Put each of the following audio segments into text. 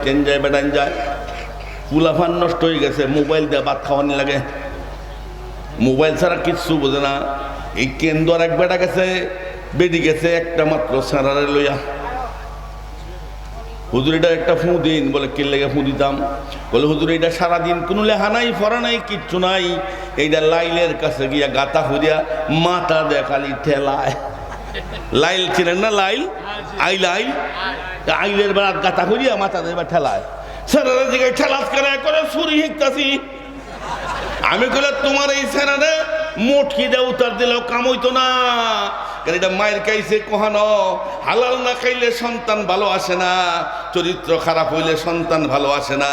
Train যায় বেটান যায়। পুলাফান নষ্ট হয়ে গেছে, মোবাইল দিয়ে ভাত খাওয়ানি লাগে। মোবাইল ছাড়া কিচ্ছু বোঝে না। এই কেন্দ্র এক বেটা গেছে, বেডি গেছে একটা মাত্র সারারে লইয়া। হুজুর এটা একটা ফু দিন, বলে কে লেগে ফু দিতাম? বলে, হুজুর, এটা সারাদিন কোনো লেখা নাই, পড়া নাই, কিচ্ছু নাই। এইটা লাইলের কাছে গিয়া গাতা হুদিয়া মাথা দেখালি ঠেলায়। লাইল ছিলেন না লাইল? আইল আইল। আইলের বেড়াত গাতা হুদিয়া মাথা দেয় ঠেলায়। সারারা দিকে ঠেলাস করে করে সুরি হিকতাছি। আমি কইলে তোমার এই সেনারে মোটকি দে উতার দিলেও কাম হইতো না। কারণ মায়ের কাইছে কহানো? হালাল না খাইলে সন্তান ভালো আসে না। চরিত্র খারাপ হইলে সন্তান ভালো আসে না।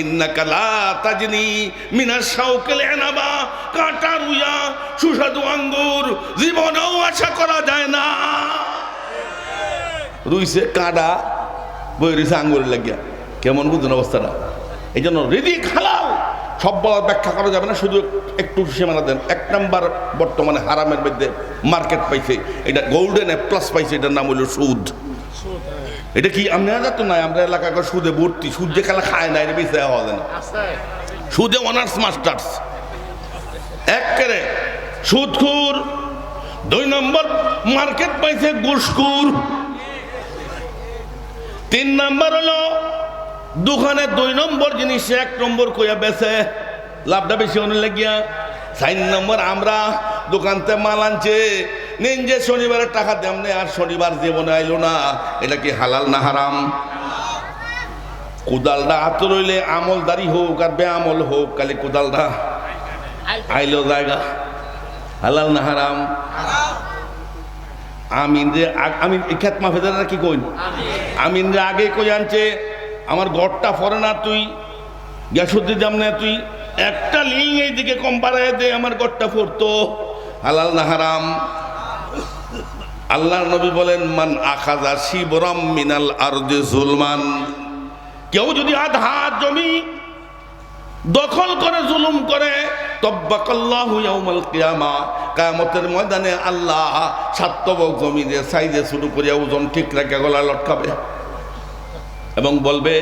ইন্না কালা তাজনি মিনা সাউকেল এনাবা। কাটা রুইয়া সুস্বাদু আঙ্গুর জীবনেও আশা করা যায় না। রুইছে কাটা বই রয়েছে আঙ্গুরের লাগিয়া। কেমন বুঝুন অবস্থাটা? এই জন্য রিদিক হালাল সব বলার ব্যাখ্যা করা যাবে না শুধু একটু সীমানা দেন। এক নাম্বার বর্তমানে হারামের মধ্যে মার্কেট পাইছে এটা গোল্ডেন প্লাস পাইছে এটার নাম হলো সুদ। এটা কি আমরা তো নাই? আমরা এলাকা সুদে ভর্তি সুদ যে খেলা খায় না এটা বেঁচে হওয়া যায় না। সুদে অনার্স মাস্টার্স। একেবারে সুদখুর দুই নম্বর মার্কেট পাইছে ঘুষখুর। তিন নাম্বার হলো দোকানে দুই নম্বর জিনিস এক নম্বর কইয়া বেছে, লাভটা বেশি অনেক লাগিয়া। চার নম্বর, আমরা দোকানতে মাল আনছে নিন যে শনিবারের টাকা দেমনে আর শনিবার জীবনে আইলো না। এটা কি হালাল না হারাম? কোদালটা হাত রইলে আমলদারি হোক আর বেআমল হোক, খালি কোদালটা আইলো জায়গা। হালাল না হারাম? আমিন রে আ- আমিন এই খেত মাফেদারা কি কইন? আমিন রে আগে কই আনছে, আমার ঘরটা ফরে না তুই, গ্যাসুদ্দি দাম না তুই, একটা লিং এইদিকে কম বাড়ায় দে, আমার ঘরটা ফরতো। হালাল না হারাম। আল্লাহ নবী বলেন, মান আখাজা শিবরম মিনাল আরদে জুলমান। কেউ যদি আধা জমি দখল করে, জুলুম করে, তব্বাকাল্লাহু ইয়াউমাল কিয়ামা কিয়ামতের ময়দানে আল্লাহ সাতবক জমিনে সাইজে শুরু করিয়া ওজন ঠিক রেখে গলা লটকাবে। এবং বলবে,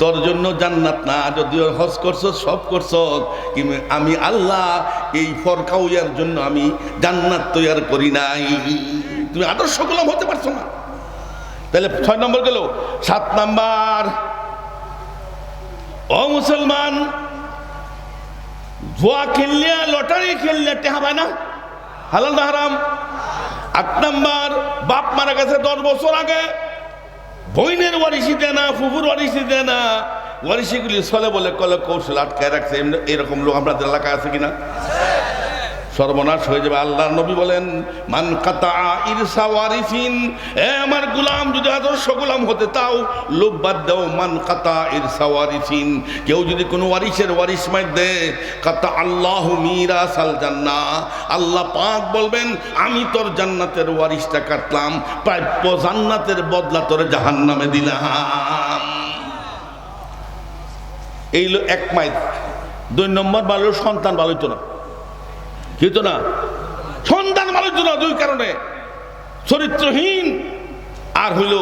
তোর জন্য জান্নাত না, যদিও হজ করছ, সব করছ, কিন্তু আমি আল্লাহ এই ফরকাউয়ার জন্য আমি জান্নাত তৈয়ার করি নাই। তুমি আদর্শ গোলাম হতে পারছ না। তাহলে ছয় নম্বর গেল, সাত নাম্বার, ও মুসলমান জুয়া খেললে, লটারি খেললে টেহা পায় না হালাল না হারাম? আট নাম্বার, বাপ মারা গেছে দশ বছর আগে। বইনের ওয়ারিসি দেয় না, ফুফুর ওয়ারিসি দেয় না। ওয়ারিসিগুলি সলে বলে কলে কৌশল আটকায় রাখছে। এরকম লোক আপনাদের এলাকায় আছে কিনা? সর্বনাশ হয়ে যাবে। আল্লাহ নবী বলেন, মান কাতা এ আমার গুলাম, যদি আদর্শ গুলাম হতে তাও লোভ বাদ দাও, মান কাতা ইরসা ওয়ারিসিন কেউ যদি কোনো ওয়ারিসের ওয়ারিস মাইর দে কাতা আল্লাহ মিরা সাল জান্না আল্লাহ পাক বলবেন, আমি তোর জান্নাতের ওয়ারিসটা কাটলাম, প্রাপ্য জান্নাতের বদলা তোর জাহান্নামে দিলাম। এইলো এক মাইল। দুই নম্বর ভালো সন্তান ভালো হইতো না। কিন্তু না সন্তান হইতো না দুই কারণে। চরিত্রহীন আর হইল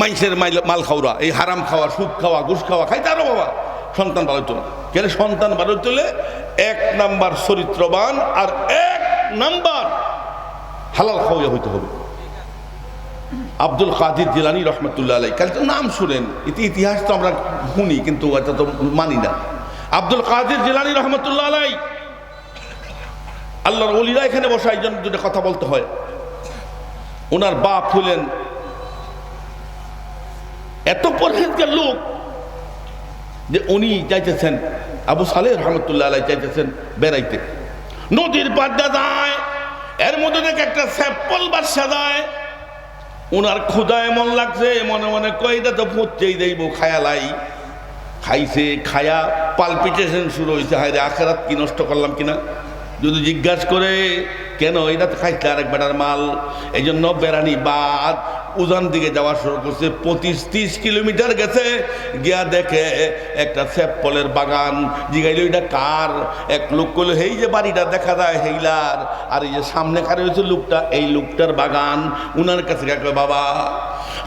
মাইসের মাল খাওয়া এই হারাম খাওয়া, সুদ খাওয়া, ঘুষ খাওয়া খাইতে আরও বাবা। সন্তান ভালো না কেন সন্তান ভালো হলে এক নাম্বার চরিত্রবান আর এক নাম্বার হালাল খাওয়া হইতে হবে। আব্দুল কাদির জিলানি রহমতুল্লাহ আলাই কাল তো নাম শুনেন। ইতি ইতিহাস তো আমরা শুনি, কিন্তু এটা তো মানি না। আব্দুল কাদির জিলানি রহমতুল্লাহ আলাই আল্লাহর অলিরা এখানে বসা, এই জন্য দুটো কথা বলতে হয়। ওনার বাপ হলেন এত পরহেজগার লোক যে উনি চাইতেছেন, আবু সালে রহমতুল্লাহ আলাই চাইতেছেন বেড়াইতে। নদীর পাড্ডা যায়, এর মধ্যে থেকে একটা স্যাম্পল বাসা যায় ওনার ক্ষুদা এমন লাগছে, মনে মনে কয়টা তো পচেই দেইব খায়ালাই খাইছে, খায়া, পালপিটেশন শুরু হয়েছে হায় রে আখেরাত কি নষ্ট করলাম কিনা? যদি জিজ্ঞাসা করে, কেন? এটা খাইছে আরেক বেটার মাল। এই জন্য বেড়ানি বাদ, উজান দিকে যাওয়া শুরু করছে। পঁচিশ তিরিশ কিলোমিটার গেছে, গিয়া দেখে একটা স্যাপলের বাগান। জিগাইল, এটা কার? এক লোক করল এই যে বাড়িটা দেখা যায়, হেইলার। আর এই যে সামনে কারে হয়েছে লোকটা, এই লোকটার বাগান। উনার কাছে বাবা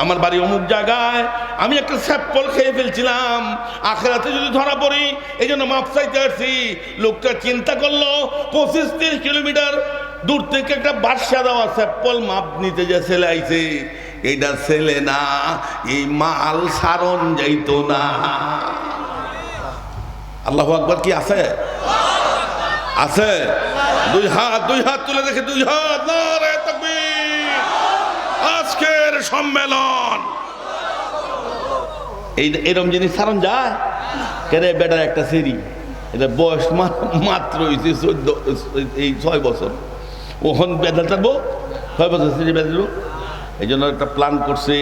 আমার বাড়ি অমুক জায়গায়। আমি একটা স্যাপল খেয়ে ফেলছিলাম। আখেরাতে যদি ধরা পড়ি, এই জন্য মাপ চাইতে আসছি। লোকটা চিন্তা করল, পঁচিশ তিরিশ কিলোমিটার দূর থেকে একটা বাদশা দেওয়া স্যাপল মাপ নিতে যে ছেলে আইছে। এইটা ছেলে না, এই মাল সারণ যাইতো না। আল্লাহ আকবর কি আছে? আছে। দুই হাত দুই হাত তুলে দেখে, দুই হাত। নারে তাকবীর। আজকের সম্মেলন। এই এরম জিনিস সারণ যায় কেরে বেটার একটা সিঁড়ি। এটা বয়স মাত্র হয়েছে চোদ্দ, এই ছয় বছর। ওখন বেদা থাকব। ছয় বছর সিঁড়ি বেঁধে দিল। এই জন্য একটা প্ল্যান করছে।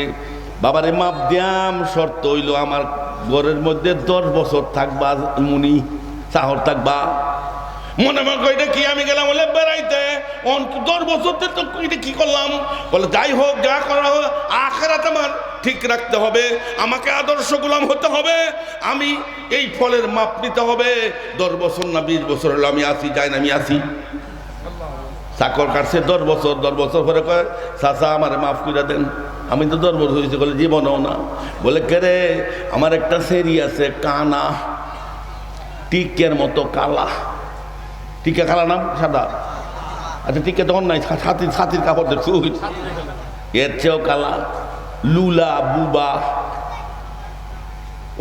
বাবারে মাপ দিয়াম, শর্ত হইল আমার ঘরের মধ্যে দশ বছর থাকবা, মুনি চাহর থাকবা। মনে মনে করে এটা কি আমি গেলাম বলে বেড়াইতে? দশ বছর তো এটা কি করলাম? বলে, যাই হোক, যা করা হোক, আখেরাত আমার ঠিক রাখতে হবে, আমাকে আদর্শ গোলাম হতে হবে, আমি এই ফলের মাপ নিতে হবে। দশ বছর না বিশ বছর হলো, আমি আসি, যাই না, আমি আসি। চাকর কাটছে দশ বছর দশ বছর পরে কয়, চাচা, আমার মাফ করে দেন, আমি তো দশ বছর হয়েছে বলে জীবনও না। বলে কেরে আমার একটা সেরি আছে, কানা, টিকের মতো কালা। টিকা কালা নাম? সাদা। আচ্ছা টিকা তখন নাই ছাতির ছাতির কাপড় দেখছ এর চেয়েও কালা। লুলা, বুবা।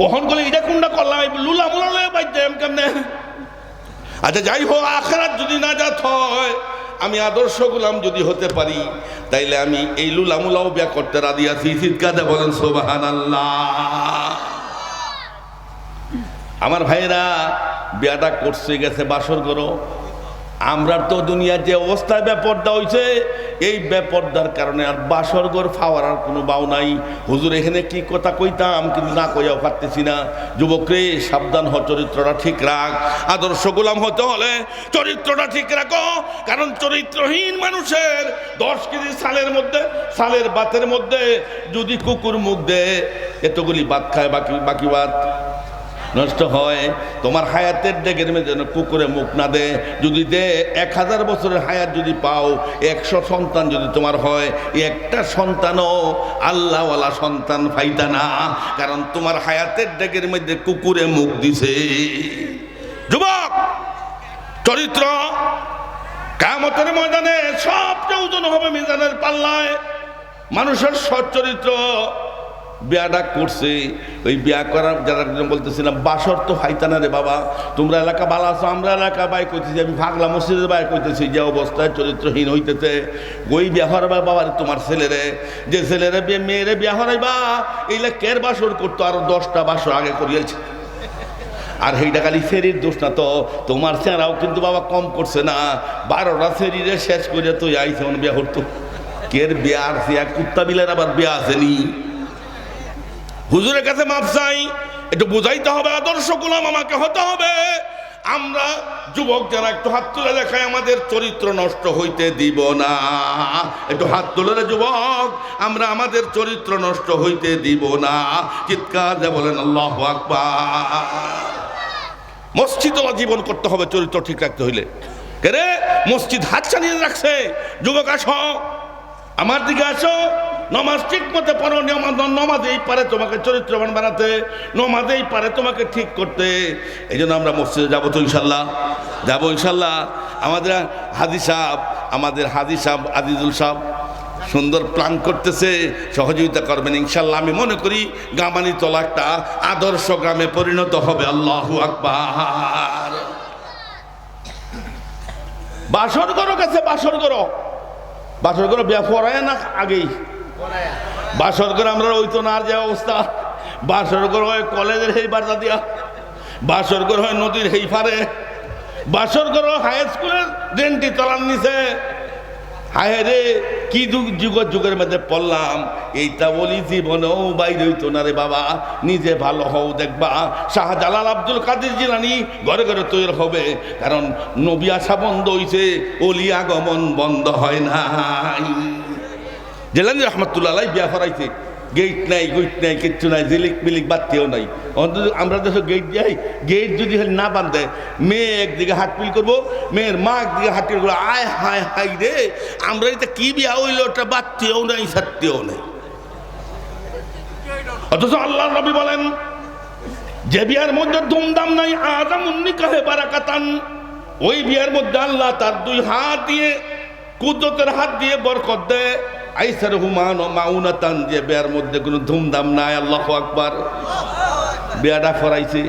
ওহন করলে এটা কোনটা করলাম? লুলা মুলা লয়ে পাইতাম কেমনে? আচ্ছা যাই হোক, আখেরাত যদি না যাত হয়, আমি আদর্শ গুলাম যদি হতে পারি, তাইলে আমি এই লুলামুলাও বিয়া করতে রাজি আছি। চিৎকাতে বলেন সোবাহান আমার ভাইরা বিয়াটা করছে, গেছে, বাসর করো। আমরা তো দুনিয়ার যে অবস্থায় ব্যাপারটা হয়েছে এই ব্যাপারটার কারণে আর বাসরগর ফাওয়ার আর কোনো বাউ নাই। হুজুর, এখানে কি কথা কইতাম? কিন্তু না কইয়াও পারতেছি না। যুবকরে, সাবধান হ চরিত্রটা ঠিক রাখ। আদর্শ গোলাম হতে হলে চরিত্রটা ঠিক রাখো। কারণ চরিত্রহীন মানুষের দশ কেজি সালের মধ্যে সালের বাতের মধ্যে যদি কুকুর মুখ দেয়, এতগুলি ভাত খায়, বাকি বাকি ভাত নষ্ট হয়, তোমার হায়াতের ডেকের মেয়ে যেন কুকুরে মুখ না দে। যদি দে, এক হাজার বছরের হায়াত যদি পাও, একশো সন্তান যদি তোমার হয়, একটা সন্তানও আল্লাহওয়ালা সন্তান ফাইতা না, কারণ তোমার হায়াতের ডেকের মধ্যে কুকুরে মুখ দিছে। যুবক, চরিত্র কামতের ময়দানে সবচেয়ে ওজন হবে মিজানের পাল্লায়। মানুষের সচ্চরিত্র বিয়াটা করছে, ওই বিয়া করার যারা বলতেছিলাম বাসর তো হাইতা না রে বাবা, তোমরা এলাকা ভালো আছো, আমরা এলাকা বাই করতেছি আমি ভাগলা মসজিদের বাই করতেছি যে অবস্থায় চরিত্রহীন হইতেছে, ওই বিয়া হরাবা বাবার তোমার ছেলেরে, যে ছেলেরে বিয়ে, মেয়েরে বিয়া হরাইবা এইলা কের বাসর করতো, আরও দশটা বাসর আগে করিয়েছে। আর সেইটা খালি ফেরির দোষ না তো, তোমার চেহারাও কিন্তু বাবা কম করছে না, বারোটা ফেরিরে শেষ করে তুই অন বিয়া হতো কের বিয়া আর কুত্তা বিলের আবার বিয়া আসেনি। হুজুরের কাছে মাপ চাই। একটু বুঝাইতে হবে, আদর্শ গোলাম আমাকে হতে হবে। আমরা যুবক যারা একটু হাত তুলে দেখায় আমাদের চরিত্র নষ্ট হইতে দিব না। একটু হাত তুলে যুবক, আমরা আমাদের চরিত্র নষ্ট হইতে দিব না। চিৎকার দিয়ে বলেন, আল্লাহ মসজিদ জীবন করতে হবে, চরিত্র ঠিক রাখতে হইলে। কেরে মসজিদ হাত চালিয়ে রাখছে। যুবক, আসো। আমার দিকে আসো। নমাজ ঠিক মতো নমাজ নমাজেই পারে তোমাকে চরিত্রবান বানাতে নমাজেই পারে তোমাকে ঠিক করতে। এই জন্য আমরা মসজিদে যাব তো ইনশাল্লাহ। যাব ইনশাল্লাহ। আমাদের হাজি সাহেব, আমাদের হাজি সাহেব আজিজুল সাহেব সুন্দর প্ল্যান করতেছে, সহযোগিতা করবেন ইনশাল্লাহ। আমি মনে করি গামানি তলা একটা আদর্শ গ্রামে পরিণত হবে। আল্লাহ আকবার। বাসর করো কাছে বাসর করো বাসর করো বিয়া পড়ায় না আগেই। বাসর করে আমরা ওই তো না আর যে অবস্থা। বাসর করে হয় কলেজের হেই বার্তা দিয়া। বাসর করে হয় নদীর হেই পারে। বাসর করে হাই স্কুলের ডেন্টি তলার নিচে। হায় রে, কি যুগ যুগের মধ্যে পড়লাম। এইটা বলি জীবনেও বাইরে হইতো না রে বাবা। নিজে ভালো হও দেখবা। শাহজালাল আব্দুল কাদের জিলানি ঘরে ঘরে তৈরি হবে। কারণ নবী আসা বন্ধ হইছে, অলি আগমন বন্ধ হয় নাই। জেলানি রহমতুল্লাহ বিয়া ফরাইছে। গেট নাই গেট নাই, কিচ্ছু নাই, জিলিক মিলিক বাত্তিও নাই। অন্তত আমরা দেশে গেট যাই গেট যদি না বাঁধে, মেয়ে একদিকে হাটপিল করব, মেয়ের মা একদিকে হাটপিল করব, আয়, হায় হাই রে, আমরা এটা কি বিয়া হইল, ওটা বাত্তিও নাই সত্যিও নাই। অথচ আল্লাহ নবী বলেন, যে বিয়ার মধ্যে ধুমধাম নাই আজাম উন্নিকাহে বারাকাতান। ওই বিয়ার মধ্যে আল্লাহ তার দুই হাত দিয়ে, কুদরতের হাত দিয়ে বরকত দেয়। আইসার হুমান ও মাউনাতান যে বিয়ার মধ্যে কোনো ধুমধাম নাই, আল্লাহ আকবার। বিয়াটা ফরাইছে।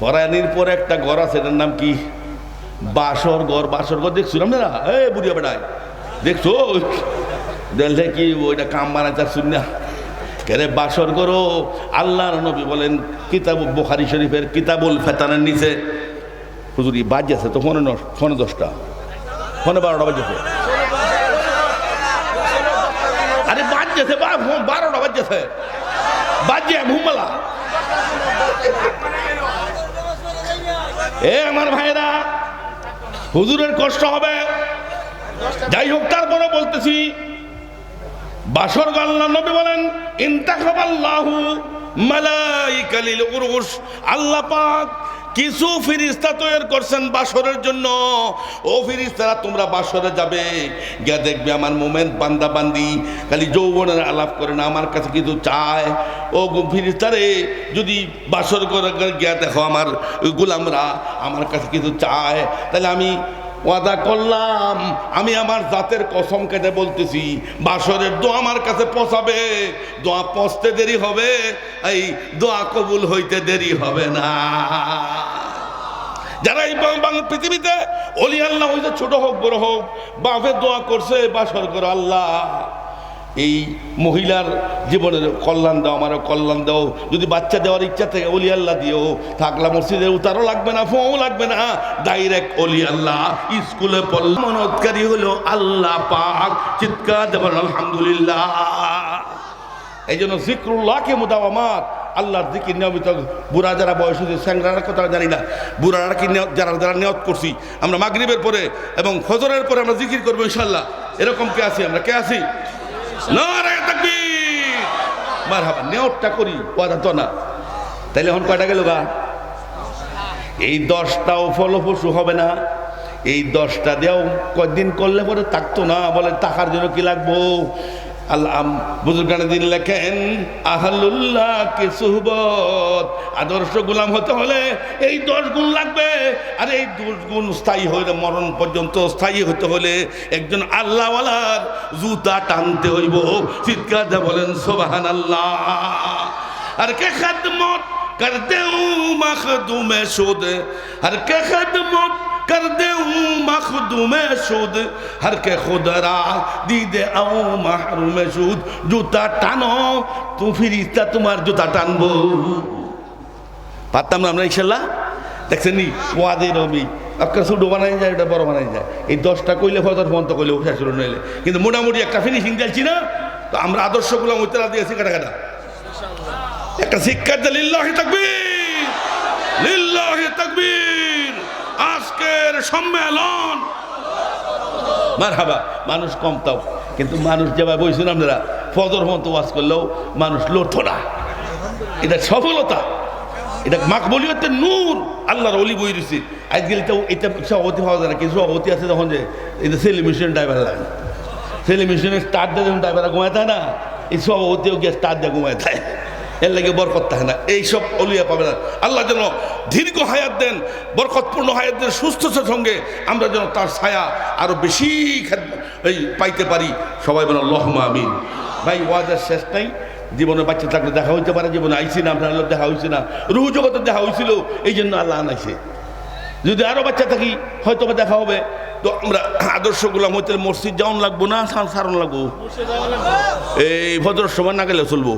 ফরাইনির পরে একটা ঘর আছে, এটার নাম কি? বাসর ঘর বাসর ঘর দেখছিলাম না এ বুড়িয়া বেড়ায় দেখছ? দেখলে কি ওইটা কাম বানাইতে শুন না কেরে বাসর করো আল্লাহর নবী বলেন কিতাব বোখারি শরীফের কিতাবুল ফেতানের নিচে। হুজুরি বাজ আছে তো, ফোনে ফোনে দশটা। ফোনে বারোটা বাজেছে আরে বাজছে বা বাজে ঘুমালা। এ আমার ভাইরা হুজুরের কষ্ট হবে। যাই হোক, তারপরে বলতেছি, বাসর গাল্লা নবী বলেন, ইন্তাখাবাল্লাহু মালাইকালিল উরুস আল্লাহ পাক কিছু ফিরিস্তা তৈরি করছেন বাসরের জন্য। ও ফিরিস্তারা, তোমরা বাসরে যাবে। গিয়া দেখবে আমার মোমেন্ট বান্দা বান্দি খালি যৌবনের আলাপ করে না, আমার কাছে কিছু চায়। ও ফিরিস্তারে, যদি বাসর করে গিয়া দেখো আমার গুলামরা, আমার কাছে কিছু চায়, তাহলে আমি ওয়াদা করলাম, আমি আমার জাতের কসম কেটে বলতেছি, বাসরের দোয়া আমার কাছে পৌঁছাবে। দোয়া পৌঁছতে দেরি হবে, এই দোয়া কবুল হইতে দেরি হবে না। যারা এই পৃথিবীতে অলি আল্লাহ হইতে ছোট হোক, বড় হোক বাফে দোয়া করছে, বাসর করে আল্লাহ। এই মহিলার জীবনের কল্যাণ দাও, আমারও কল্যাণ দাও। যদি বাচ্চা দেওয়ার ইচ্ছা থাকে, অলি আল্লাহ দিও। থাকলা মসজিদে উতারও লাগবে না, ফোঁও লাগবে না। ডাইরেক্ট অলি আল্লাহ, স্কুলে পড়ল মনৎকারী হলো আল্লাহ পাক। চিৎকার দেবেন আলহামদুলিল্লাহ। এই জন্য জিক্রুল্লাহকে মোদাবামাত আল্লাহর দিকে নিয়মিত বুড়া যারা বয়স হয়েছে, স্যাংরার কথা জানি না। বুড়ারা কি যারা যারা নিয়ত করছি, আমরা মাগরিবের পরে এবং ফজরের পরে আমরা জিকির করব ইনশাল্লাহ এরকম কে আছি আমরা? কে আছি? করি না। এখন কয়টা এই দশটাও হবে না। এই দশটা দিয়েও কদিন করলে পরে থাকতো না। বলে টাকার জন্য কি লাগবো? আল্লাহ বুজুর্গান লেখেন আহলুল্লাহ কে সুহবত, আদর্শ গুলাম হতে হলে এই দশ লাগবে। আর এই দশ গুণ স্থায়ী হইলে, মরণ পর্যন্ত স্থায়ী হতে হলে একজন আল্লাহওয়ালার জুতা টানতে হইব। চিৎকার বলেন সোবাহান আল্লাহ আর কে খাদমত করতে মখদুমে শোধ আর কে খাদমত کر دے ہوں مخدوم شود۔ ہر کے خدرا دی دے آؤں محروم شود۔ جوتا ٹانو, تو پھر اتنا تمہار جوتا ٹان بو পারতাম না আমরা ইনশাল্লাহ দেখছেন নি ওয়াদে নবী আপনার ছোটো বানাই যায় ওটা বড় বানাই যায় এই দশটা কইলে ফজর বন্ধ করলে শেষ হলো নইলে। কিন্তু মোটামুটি একটা ফিনিশিং দিয়েছি না। তো আমরা আদর্শগুলো ওইতলা দিয়েছি কাটা কাটা। একটা শিক্ষার লিল্লাহি তাকবীর। লিল্লাহি তাকবীর। আজকের সম্মেলন। মারহাবা, মানুষ কম তাও, কিন্তু মানুষ যেভাবে বলছেন আপনারা, ফজর মতো ওয়াজ করলেও মানুষ লড়তো না। এটা সফলতা, এটা মাকবলিয়তে নূর, আল্লাহর অলি বই দিছে। আজকাল এটা এটা সভাপতি পাওয়া যায় না কিন্তু সভাপতি আছে তখন যে এটা সেলিব্রেশন ড্রাইভার লাগে। সেলিব্রেশনের স্টার দিয়ে যখন ড্রাইভার ঘুমায় থাকে না? এই সভাপতিও গিয়ে স্টার দিয়ে ঘুমায় থাকে এর লাগে বরকত থাকে না। এইসব অলিয়া পাবে না। আল্লাহ যেন দীর্ঘ হায়াত দেন, বরকতপূর্ণ হায়াত দেন সুস্থতার সঙ্গে আমরা যেন তার ছায়া আরও বেশি এই পাইতে পারি। সবাই বলেন লহমা আমিন। ভাই, ওয়াজের শেষ নাই। জীবনে বাচ্চা থাকলে দেখা হইতে পারে, জীবনে আইসি না, আপনার দেখা হয়েছে না। রুহু জগতে দেখা হয়েছিল এই জন্য আল্লাহ আনাইছে। যদি আরও বাচ্চা থাকি হয়তো বা দেখা হবে। তো আমরা আদর্শ গুলাম হইতে মসজিদ যাওয়ান লাগবো না সারণ লাগবো? এই ভদ্র সময় না গেলে চলবো?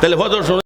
তাহলে ভদ্র সময়